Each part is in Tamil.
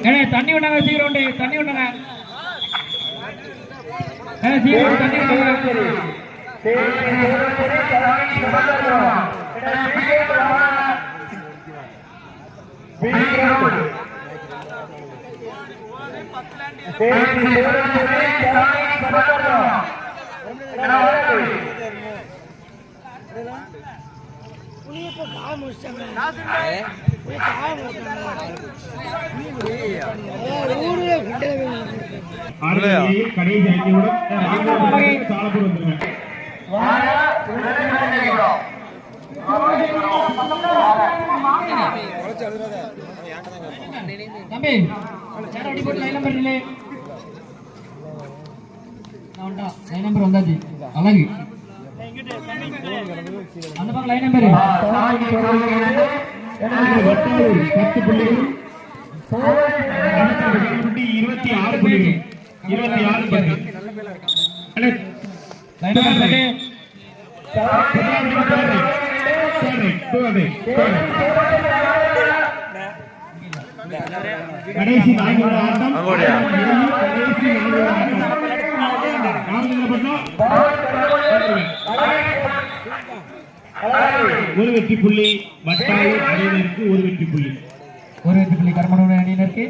ஏண்ணே தண்ணி விட்டாங்க சீக்கிரம் உண்டு தண்ணி விட்டாங்க ஏ சீக்கிரம் தண்ணி விட்டாங்க புளியப்ப காய முடிச்சிட்டாங்க புளிய காய முடிச்சிட்டாங்க ஊருல தம்பி சேர அடி போட்டு லைன் நம்பர் இல்லை லைன் நம்பர் வந்தாச்சு அழகு அந்த பக்கம் லைன் நம்பர் பத்து புள்ளிகள் புள்ளி இருபத்தி ஆறு புள்ளிகள் இருபத்தி ஆறு. கடைசி நான்கு ஆட்டம் கடைசி நான்கு ஆட்டம் ஒரு வெற்றி புள்ளி வட்டாயூர் அணியினருக்கு ஒரு வெற்றி புள்ளி. ஒரு வெற்றி புள்ளி கர்மனோட அணியினருக்கு.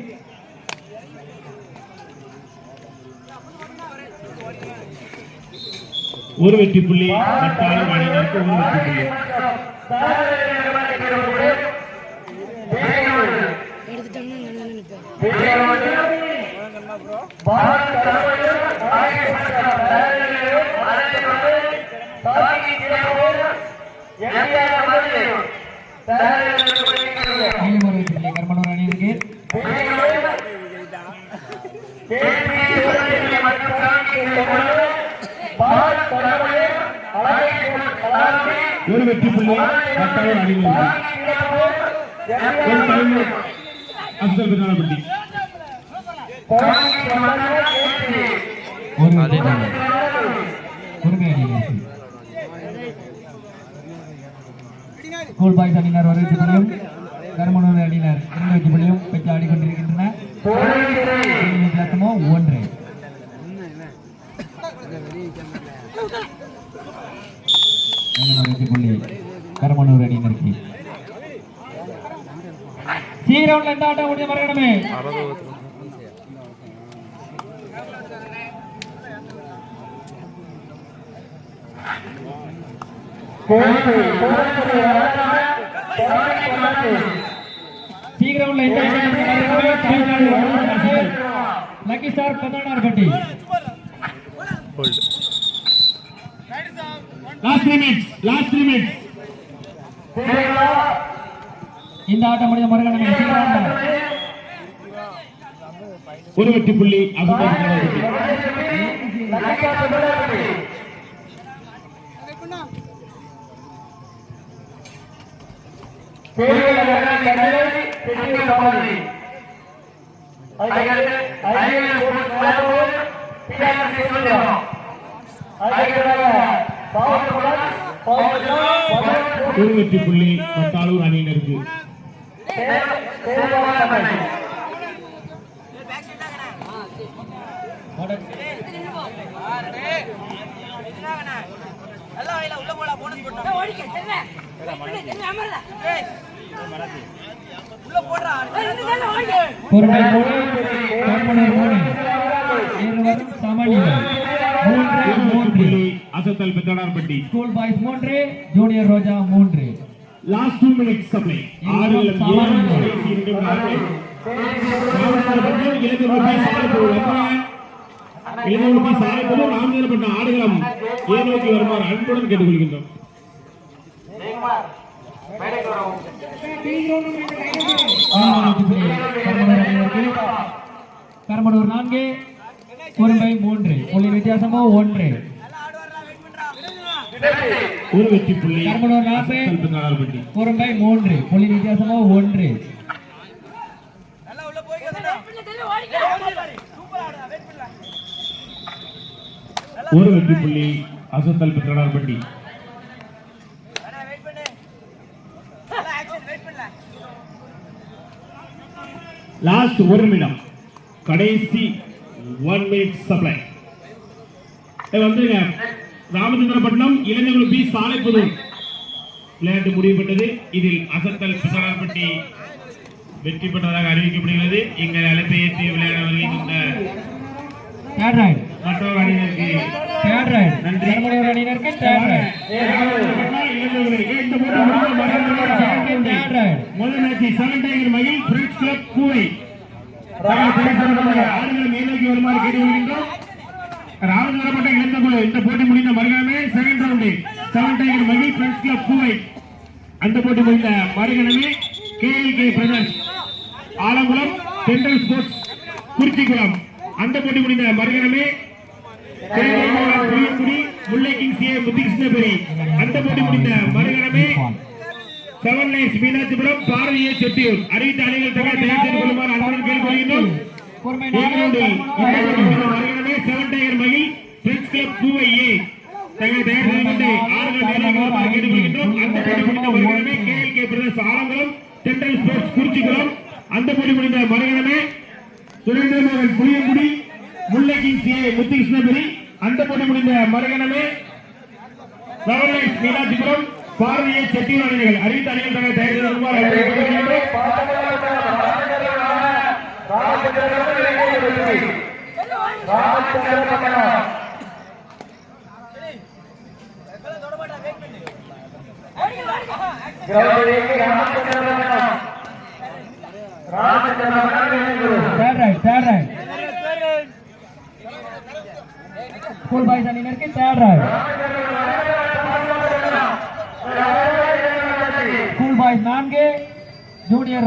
ஒரு வெற்றி புள்ளி வட்டாயூர் அணியினருக்கு ஒரு வெற்றி புள்ளி. எடுத்துட்டாங்கன்னா நல்லா நினைப்பேன் மேலும் ஒரு வெற்றி புள்ளி கர்மனோட அணியினருக்கு ஒரு வெற்றி புள்ளி. அணியினருக்கு ஸ்கூல் பாய்ஸ் அணியினர் ஒரு வெற்றி புள்ளியும் அணியினர் இரண்டு வெற்றி பெற்று ஆடிக்கொண்டிருக்கின்றன ஒன்று. புள்ளி அணியினருக்கு எந்த ஆட்டம் முடிஞ்ச மறுகணமே சீக்கிரம்ல எந்த ஆட்டம் முடிஞ்ச மறுகணமே lucky star Pathinarupatti last three last three இந்த ஆட்டம் முடிந்த மறுகணம் ஒரு வெட்டி புள்ளி அசல் ஒரு வெற்றி புள்ளி பத்தாளூர் அணியினருக்கு பொறுமை மூணு கர்மனூர் மூணு இருவரும் சமநிலை மூன்று ஒரு வெற்றி மூன்று புள்ளி அசத்தல் பெத்தடார்பட்டி ஸ்கூல் பாய்ஸ் மூன்று ஜூனியர் ரோஜா மூன்று. லாஸ்ட் டூ மினிட்ஸ் சப்ளை ஆறு. இருவரும் சமநிலை. ராமதேவப்பட்ட ஆடுகளம். ஏநோக்கி வருமாறு அன்புடன் கேட்டுக்கொள்கின்றோம். கர்மனூர் நான்கு குறும்பை மூன்று. புள்ளி வித்தியாசமோ ஒன்று. ஒரு வெற்றி புள்ளி அசத்தல் பெத்தடார்பட்டி குறும்பை மூன்று. புள்ளி வித்தியாசமோ ஒன்று. ஒரு வெற்றி புள்ளி அசத்தல் பெத்தடார்பட்டி லாஸ்ட் ஒரு நிமிடம். கடைசி ஒன் மினிட் சப்ளை வந்து ராமச்சந்திரப்பட்டினம் இளைஞர்கள் பி சாலைப்புதூர் விளையாட்டு முடிவுபட்டது. இதில் அசத்தல் பிசகாரப்பட்டி வெற்றி பெற்றதாக அறிவிக்கப்படுகிறது. எங்கள் அழைப்பை ஏற்றி விளையாட வருகின்ற மற்றொரு அணியினருக்கு நன்றி. கருமனூர் அணியினருக்கு இந்த போட்டி முதல் மேட்சை செவன் டைகர் மகிழ் பிரிட்ஜ் கிளப் கூவை ஆடுகளை மேலோக்கி வருமாறு கேட்டுக்கொள்கின்றோம் ராமநாதபட்ட இழந்த குழு இந்த போட்டி முடிந்த மறுகணமே செகண்ட் ரவுண்டு செவன் டைகர் மகிழ் பிரிட்ஜ் கிளப் கூவை அந்த போட்டி முடிந்த மறுகணமே KLK brothers Alangulam central sports Kurichikulam அந்த போட்டி முடிந்த மறுகணமே புளியங்குடி முல்லை கிங்ஸ் ஏ முத்துகிருஷ்ணபுரி அந்த போட்டி முடிந்த மறுகணமே செவன் லைன்ஸ் மீனாட்சிபுரம் பார்வையை செட்டியூர். அறிவித்த அணிகள் தவிர தயார் செய்து கொள்ளுமாறு அன்புடன் கேட்டுக்கொள்கின்றோம் மறுகணமே செவன் டைகர் மகிழ் பிரெண்ட்ஸ் கிளப் பூவை ஏ. தங்கள் தயார் செய்து கொண்டு ஆறுகள் மேலாக கேட்டுக்கொள்கின்றோம் அந்த போட்டி முடிந்த மறுகணமே KLK brothers Alangulam central sports Kurichikulam. அந்த போட்டி முடிந்த மறுகணமே சுரேந்திரமோகன் புளியங்குடி முல்லை கிங்ஸ் ஏ முத்துகிருஷ்ணபுரி அந்த போட்டி முடிந்த மறுகணமே கவர்னன்ஸ் மீனாட்சிபுரம் பாரதிய செட்டியூர் அணிகள் அறிவித்த அணிகள் தங்கள் தயார் செய்து வருமாறு அன்புடன் கேட்டுக்கொள்கின்றோம் third right third right school boys அணியினருக்கு தேர்ட் ரைட் ஸ்கூல் பாய்ஸ் நான்கு ஜூனியர்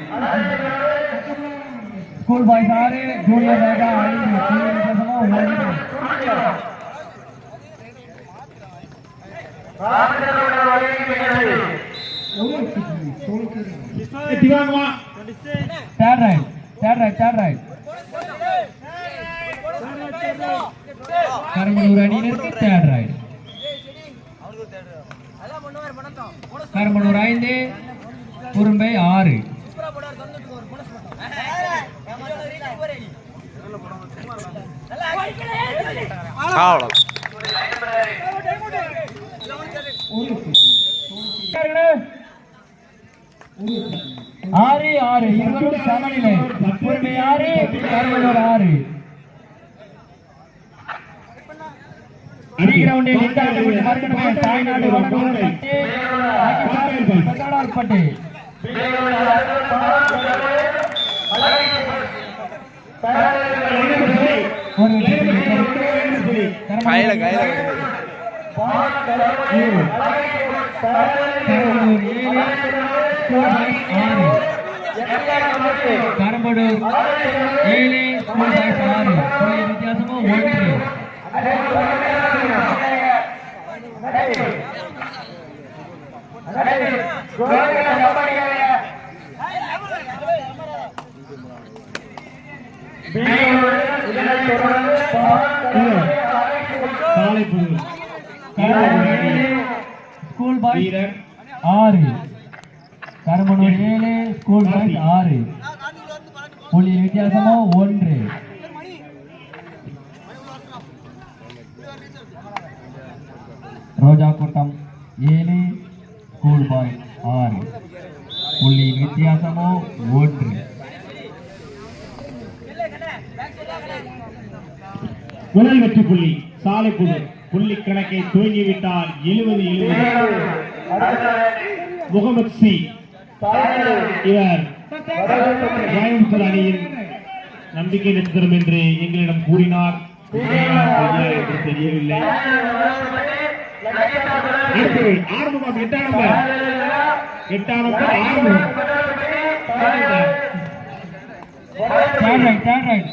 ஸ்கூல் பாய்ஸ் ஆறு junior திவாங்குவா third right third right third right Karumalur அணியினருக்கு தேர்ட் ரைட் கருமலூர் ஐந்து குறும்பை ஆறு ஆறு ஆறு இருவரும் சமநிலை குறும்பை ஆறு. கருமலூர் ஆறு கிரவுண்டில் இந்த ஆட்டத்தில் மறுக்கணுமே தாய்நாடு வடலூர் பட்டி கையில கையில ஏழு ஆறு புள்ளி வித்தியாசமும் ஒன்று புது கரும்பலூர் ஸ்கூல் பாய்ஸ் ஆறு கரும்பலூர் ஏழு ஸ்கூல் பாய்ஸ் ஆறு புள்ளி வித்தியாசமோ ஒன்று ரோஜா கூட்டம் ஏழு ஸ்கூல் பாய் ஆறு புள்ளி வித்தியாசமோ ஒன்று. முதல் வெற்றி புள்ளி சாலை புது புள்ளி கணக்கை துவங்கிவிட்டால் எழுபது எழுபது முகமது சி. இவர் கோயம்புத்தூர் அணியின் நம்பிக்கை நட்சத்திரம் என்று எங்களிடம் கூறினார். என்று தெரியவில்லை. அடுத்து ஆறுமுகம் எட்டாம் நம்பர். எட்டாம் number Arumugam. Third right third right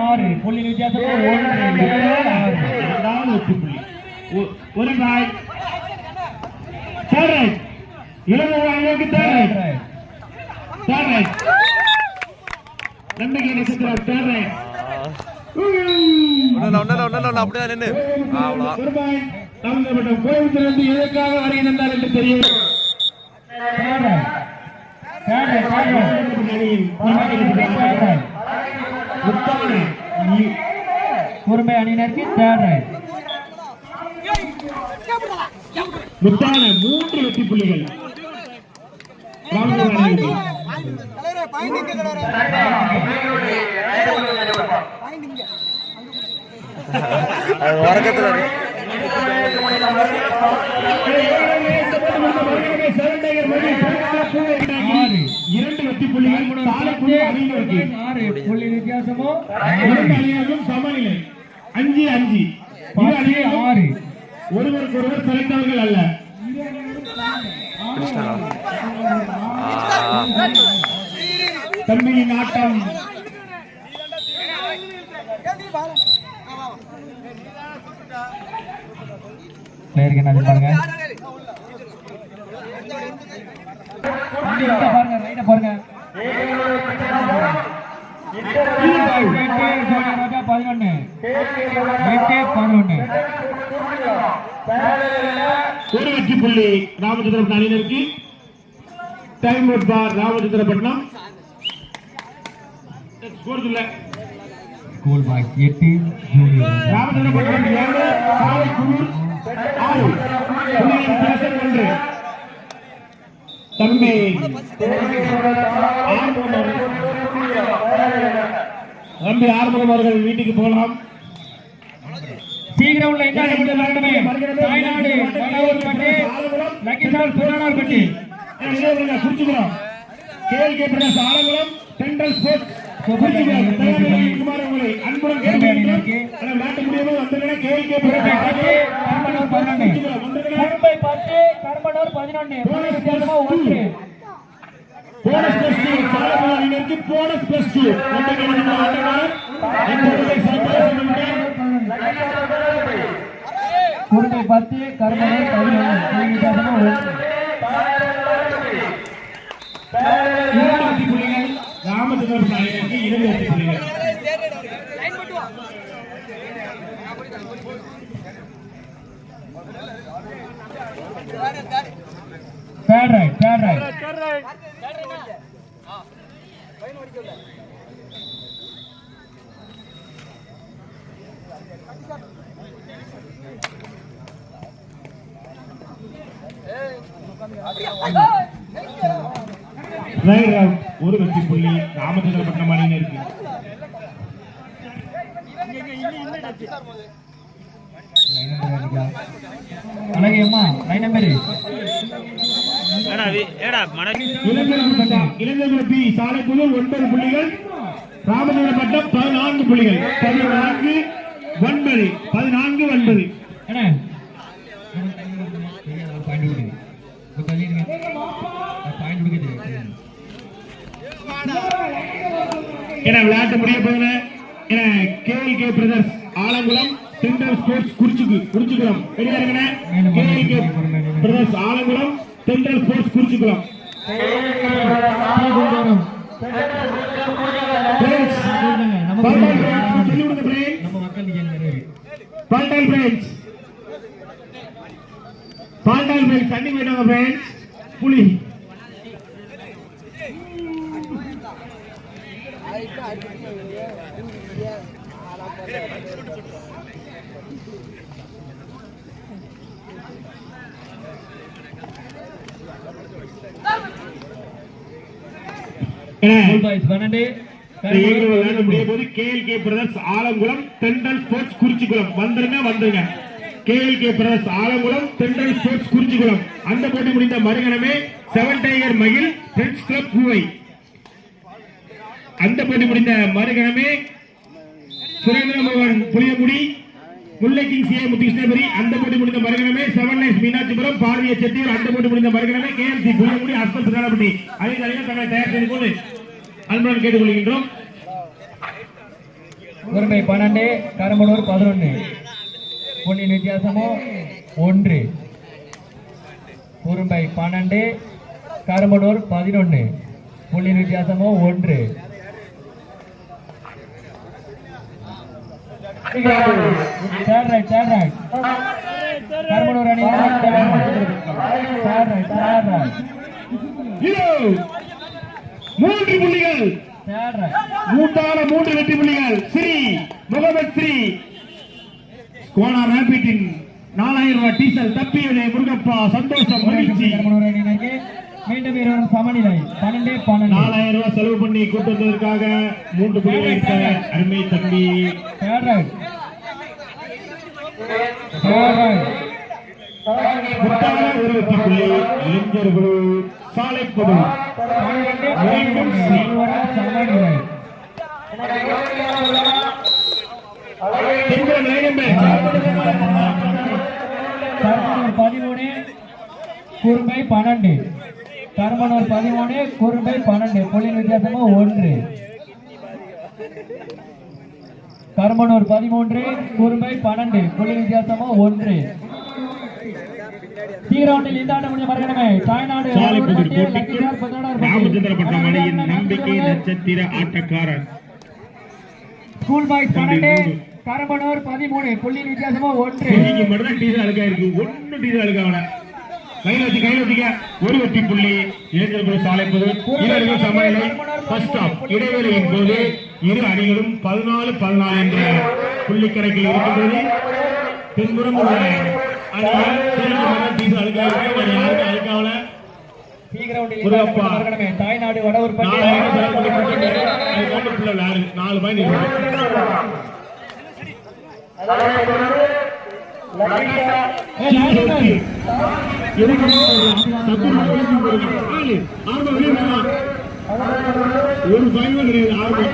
ஆறு. புள்ளி ஒன்று ஏழு, ஆறு. இரண்டாவது வெற்றி புள்ளி. ஒ- ஒரு நாய். தேர்ட் ரைட் தேர்ட் தேர்ட் நம்பிக்கை தேர்ட் அப்படிதான் நின்று அவ்வளோ சம்பந்தப்பட்ட கோயம்புத்தூரிலிருந்து எதற்காக வருகின்றார் என்று இ- குறும்பை அணியினருக்கு தேர்ட் ரைட் முத்தான மூன்று வெற்றி புள்ளிகள். உறக்கத்துல இரண்டு வெற்றி புள்ளிகள் சாலைக்குழு அணியினருக்கு ஆறு புள்ளி வித்தியாசமோ இரண்டு அணியினரும் சமநிலை அஞ்சு அஞ்சு இரு பத்து ஆறு ஒருவருக்கு ஒருவர் சிறந்தவர்கள் அல்ல தம்பியின் ஆட்டம் பிளேயருக்கு என்ன பாருங்க பாருங்க ரைட்ட பாருங்க பதினொன்னு பதினொன்னு ஒரு வெற்றி புள்ளி ராமச்சந்திரபுரம் அணியினருக்கு time out for Ramachandrapattinam. Score இல்லை பாய்ஸ் எட்டு ஜூனியர் ராமச்சந்திரபட்டினம் ஏழு ஒன்று தம்பி தம்பி ஆறுமுகம் அவர்கள் வீட்டுக்கு போகலாம் சீக்கிரம் உள்ள என்ன இடத்துல வேண்டுமே தாய்நாடு வடவூர் பட்டி லக்கிசார் புறநாள் பட்டி குறிச்சுக்கிறோம் கேஎல்கே பிரதேச ஆலங்குளம் சென்ட்ரல் ஸ்போர்ட்ஸ் குறிச்சுக்கிறோம் பத்து கர்மனூர் பதினொன்னு ராமச்சந்திரன் அணியினருக்கு இரண்டு வெற்றி புள்ளிகள் third right third right right out ஒரு வெற்றி புள்ளி ராமச்சந்திரபட்டினம் அணியினருக்கு அழகியம்மா இளைஞர்கள் ஒன்பது புள்ளிகள் ராமச்சந்திரபட்டம் பதினான்கு புள்ளிகள். பதினான்கு ஒன்பது பதினான்கு ஒன்பது. என விளையாட்டு முடிய போகிற என KLK brothers Alangulam central sports குறிச்சுக்கு Kurichikulam. வெளியாருங்க KLK brothers Alangulam central sports Kurichikulam. Friends, Paltal Friends, சொல்லி தண்ணி போயிட்டாங்க friends. புலி. பன்னெண்டு. கேஎல்கே பிரதர்ஸ் ஆலங்குளம் தென்றல் ஸ்போர்ட்ஸ் குறிச்சிக்குளம் வந்துருங்க வந்துருங்க. கேஎல்கே பிரதர்ஸ் ஆலங்குளம் தென்றல் ஸ்போர்ட்ஸ் குறிச்சிக்குளம் அந்த போட்டி முடிந்த மறுகணமே செவன் டைகர் மகிழ் ஃப்ரெண்ட்ஸ் கிளப் பூவை அந்த போட்டி முடிந்த மறுகணமே சுரேந்திரமோகன் புளியமுடி முல்லை கிங் சிஏ முத்துகிருஷ்ணபுரி அந்த போட்டி முடிந்த மறுகணமே செவன் நைன்ஸ் மீனாட்சிபுரம் பார்வைய செட்டியூர் அந்த போட்டி முடிந்த மறுகணமே கேஎம்சி புளியமுடி அஸ்பல் பிரதானப்பட்டி அதிக அதிகம் தங்களை தயார் செய்து கொண்டு அன்புடன் கேட்டுக்கொள்கின்றோம். உரிமை பன்னெண்டு கரும்பலூர் பதினொன்று பொன்னின் வித்தியாசமோ ஒன்று. உரும்பை பன்னெண்டு கரும்பலூர் பதினொன்று புள்ளியின் வித்தியாசமோ ஒன்று. Third right third right Karumbalur அணி தேர்ட் ரைட் தேர்ட் ரைட் மூன்று புள்ளிகள் மூட்டான மூன்று வெற்றி புள்ளிகள் ஸ்ரீ முகமது ஸ்ரீ கோனா ரேபிட்டின் நாலாயிரம் ரூபாய் டீசல் தப்பியது முருகப்பா சந்தோஷம் மகிழ்ச்சி மீண்டும் இருவரும் சமநிலை பன்னெண்டு பன்னெண்டு நாலாயிரம் ரூபாய் செலவு பண்ணி கூட்டு வந்ததற்காக மூன்று புள்ளிகள் அருமை தம்பி தேர்ட் ரைட் தேர்ட் ரைட் முத்தான ஒரு வெற்றி புள்ளி இளைஞர் குழு சாலைப்பது மீண்டும் பதிமூணு குறும்பை பன்னெண்டு கருமனூர் பதிமூணு குறும்பை பன்னெண்டு ஒன்று கருமனூர் பதிமூன்று குறும்பை பன்னெண்டு புள்ளியின் வித்தியாசமோ ஒன்று. தீரோட்டில் இந்த ஆண்டு முடிஞ்ச மறுகணமே. தாய்நாடு சாலைப்புதூர் போட்டிக்கு ராமச்சந்திரபட்டம் அணியின் நம்பிக்கை நட்சத்திர ஆட்டக்காரர். ஸ்கூல் பாய்ஸ் பன்னெண்டு கருமனூர் பதிமூணு புள்ளியின் வித்தியாசமோ ஒன்று. இன்னைக்கு மட்டும் டீசல் அழுக்கா இருக்கு. ஒண்ணு டீசல் அழுக்காவல கையில வச்சு கையில வச்சுக்க. ஒரு வெற்றி புள்ளி. இளைஞர்கள் ஃபர்ஸ்ட் ஆஃப் இடைவேளையின் போது இரு அணிகளும் பதினாலு பதினாலு என்ற புள்ளி கணக்கில் இருக்கின்றது பின்புறம் உள்ள தாய்நாடு நாலு நாலு பாயிண்ட் இருக்கு ஒரு பயமும் கிடையாது ஆர்வம்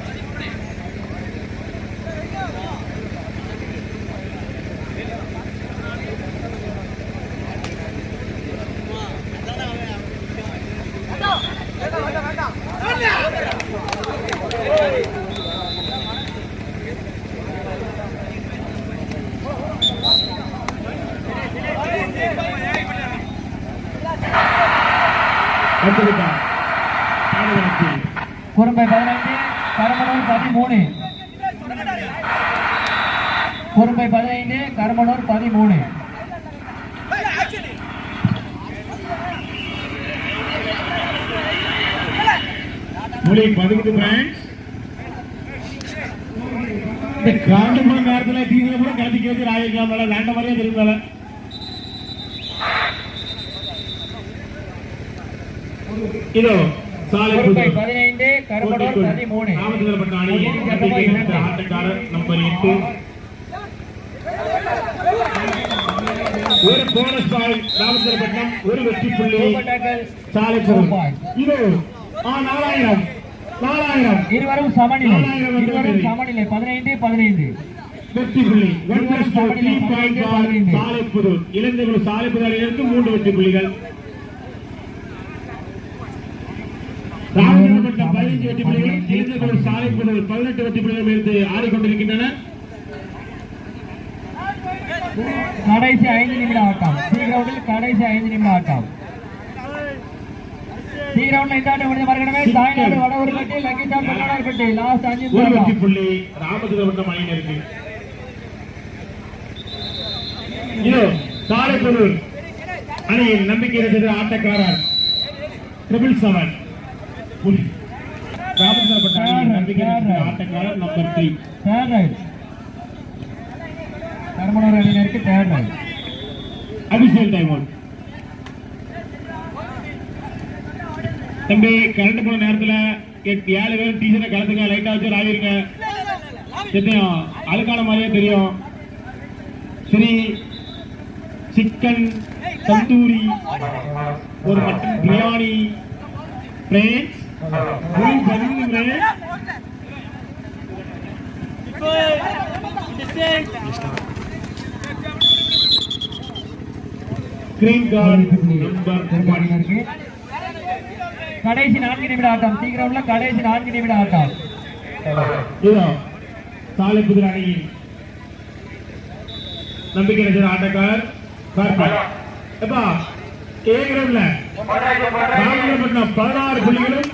பதினைந்து கருமனூர் பதிமூணு. புலி பதினைந்து பாயிண்ட்ஸ் இந்த காண்டு போன நேரத்துல டீசல் கூட கலந்து கேட்டு ஆயிருக்கலாம் வேண்ட மாதிரியே தெரியுங்களா இதோ பதினைந்து பதிமூணு. பெற்ற ஆட்டக்காரர் நம்பர் எட்டு. ஒரு போனஸ் பால் ராமச்சந்திரப்பட்டம் ஒரு வெற்றி புள்ளி. சாலை பொருள் இதோ ஆ நாலாயிரம். நாலாயிரம். இருவரும் சமநிலை. இருவரும் சமநிலை. பதினைந்து பதினைந்து. வெற்றி புள்ளி. ஒன் பிளஸ் த்ரீ பாயிண்ட் இளைஞர்கள் மூன்று வெற்றி புள்ளிகள். ராமநாதபுரம் பதினைந்து வெற்றி புள்ளிகள். இளைஞர்கள் சாலை புது பதினெட்டு வெற்றி புள்ளிகள் ஆடிக்கொண்டிருக்கின்றன. கடைசி ஐந்து நிமிட ஆட்டம். சி கிரவுண்டில் கடைசி ஐந்து நிமிட ஆட்டம். சி கிரவுண்ட்ல இந்த ஆட்டம் முடிஞ்ச மறுகணமே தாய்நாடு வடவூர்பட்டி லங்கிசா பெண்ணார்பட்டி லாஸ்ட் அஞ்சு ஒரு நிமிடம். வெற்றி புள்ளி ராமநாதபுரம் அணியினருக்கு இதோ புது அணியின் நம்பிக்கை இருக்கிற ஆட்டக்காரர் ட்ரிபிள் செவன் அணியின் நம்பிக்கை ஆட்டக்காரர் நம்பர் த்ரீ தேர்ட் அணியினருக்கு தேர்ட் டைம். அபிஷேக் டைம் தம்பி கரண்ட் போன நேரத்துல ஏழு பேரும் டீஷர்ட்டை கலந்துங்க லைட்டா வச்சு ஆகிருங்க தெரியும் அழுக்கான மாதிரியே தெரியும். சரி சிக்கன் தந்தூரி ஒரு mutton biryani French green card number கடைசி நான்கு நிமிட ஆட்டம். சி கிரவுண்ட்ல கடைசி நான்கு நிமிட ஆட்டம். இதோ சாலை புதிர் அணியின் நம்பிக்கை நட்சத்திர ஆட்டக்காரர் எப்பா கிரவுண்ட்ல? ராமநாதபட்டினம் பதினாறு புள்ளிகளும்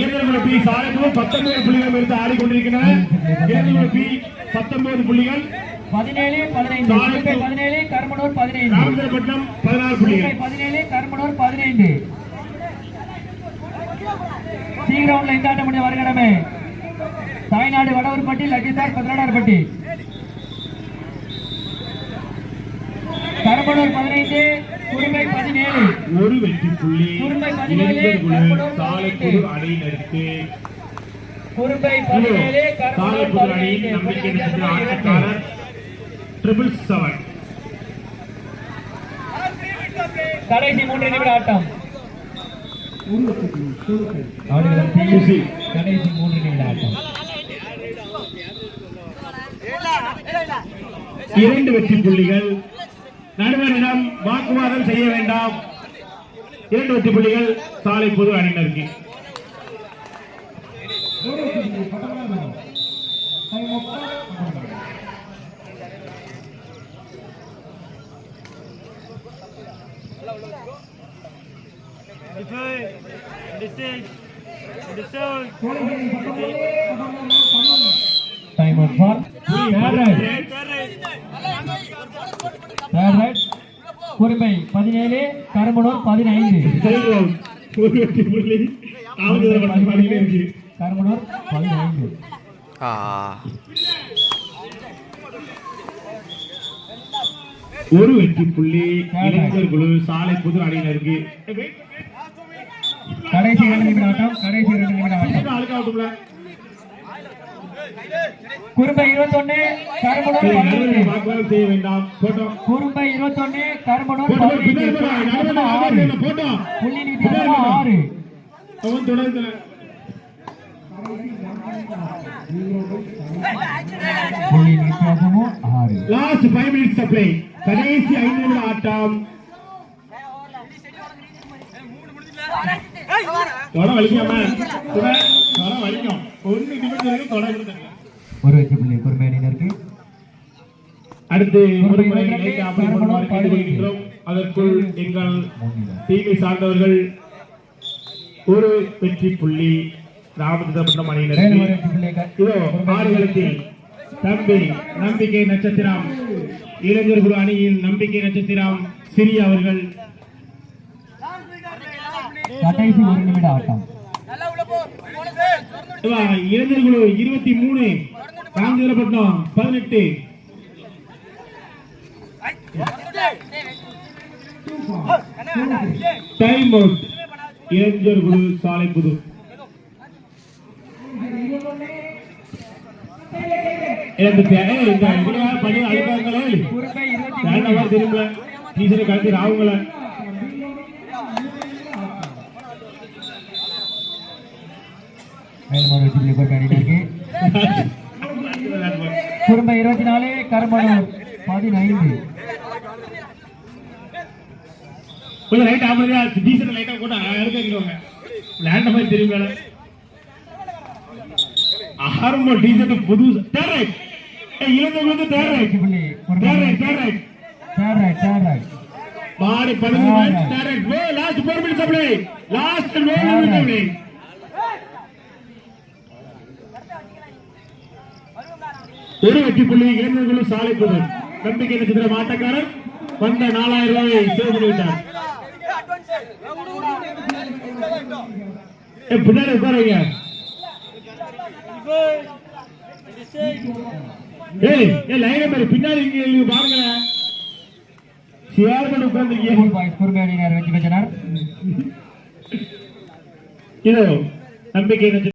இளைஞர்கள் பி சாலைப்பும் பத்தொன்பது புள்ளிகளும் எடுத்து ஆடிக்கொண்டிருக்கின்றன. இளைஞர்கள் பி பத்தொன்பது புள்ளிகள். பதினேழு பதினைந்து. பதினேழு கருமனூர் பதினைந்து. பதினேழு கருமனூர் பதினைந்து. சி கிரவுண்ட்ல இந்த ஆட்டம் முடிய வருகிறமே. தாய்நாடு வடவூர்பட்டி லக்கிசார் பதினாடார்பட்டி கருமனூர் பதினைந்து குடும்பை பதினேழு. ஒரு வெற்றி புள்ளி. குறும்பை பதினேழு, இளைஞர்கள் சாலை புதிர் அணியினருக்கு குறும்பை பதினேழு கருமனூர் பதினைந்து. நம்பிக்கை ஆட்டக்காரர். ட்ரிபிள் செவன் கடைசி மூன்று நிமிட ஆட்டம். கடைசி மூன்று நிமிட ஆட்டம். இரண்டு வெற்றி புள்ளிகள். நடுவரிடம் வாக்குவாதம் செய்ய வேண்டாம். இரண்டு வெற்றி புள்ளிகள் சாலை பொது அணியினருக்கு. Time out for third right third right குறும்பை பதினேழு. கரும்பனூர் பதினைந்து. கரும்பனூர் பதினைந்து. ஆ. ஒரு வெற்றி புள்ளி. இளைஞர் குழு சாலை புது அணியினருக்கு கடைசி இரண்டு நிமிட ஆட்டம் கடைசி இரண்டு நிமிட ஆட்டம். குறும்பை இருபத்தொன்னு கரும்பனூர் செய்ய வேண்டாம். குறும்பை இருபத்தொன்னு கரும்பனூர் ஆறு. புள்ளி ஆறு. தொடர்ந்து. புள்ளி வித்தியாசமும் ஆறு. லாஸ்ட் ஃபைவ் மினிட்ஸ் சப்ளை கடைசி ஐந்து நிமிட ஆட்டம். தொட வலிக்காம. தொட தொட வலிக்கும். ஒன்னு நிமிஷம் வரைக்கும் தொட கொடுத்தாங்க ஒரு வெற்றி புள்ளி குறும்பை அணியினருக்கு அடுத்து ஒரு முறை லைட் ஆஃப் பண்ணுமாறு கேட்டுக்கொள்கின்றோம் அதற்குள் எங்கள் டீமை சார்ந்தவர்கள் ஒரு வெற்றி புள்ளி ராமச்சந்திரபுரம் அணியினருக்கு இதோ தம்பி நம்பிக்கை நட்சத்திரம் இளைஞர் குழு அணியின் நம்பிக்கை நட்சத்திரம் சிறிய அவர்கள். கடைசி ஒரு நிமிட ஆட்டம். இளைஞர் குழு இருபத்தி மூணு காஞ்சிபுரப்பட்டினம் பதினெட்டு. டைம் அவுட் இளைஞர் குழு சாலை புது. திரும்ப தே- கலந்து இந்த இதுல படி அழுக்காங்களே குறும்பை இருபத்தி வேண்டாமா திரும்ப டீச்சரை கலத்தி ராவுங்கள மேலும் ஒரு வெற்றி கோட்டை அணியினருக்கு குறும்பை இருபத்தி நாலு கருமணூர் பதினைந்து. கொஞ்சம் லைட் அமைதியா டீச்சர் லைட்டா போட்டு எடுத்துக்கிடுவாங்க லேண்ட மாதிரி திரும்ப ஆரம்ப டீச்சர் புது தேர் ரைட் வந்து பதினஞ்சு லாஸ்ட் மினிட்ஸ் லாஸ்ட் மினிட்ஸ் ஒரு வெற்றி புள்ளி இளைஞர்களும் சாலை புதன். நம்பிக்கை நட்சத்திரம் ஆட்டக்காரர் வந்த நாலாயிரம் ரூபாயை சேவ் பண்ணிவிட்டார் பின்னாடி உட்காருங்க. ஏய் ஏய் லைன் பின்னாடி இங்க பாருங்க ஷேர் பண்ணி உட்கார்ந்துருக்கீங்க அணியினர் வெற்றி பெற்றனர். இது நம்பிக்கை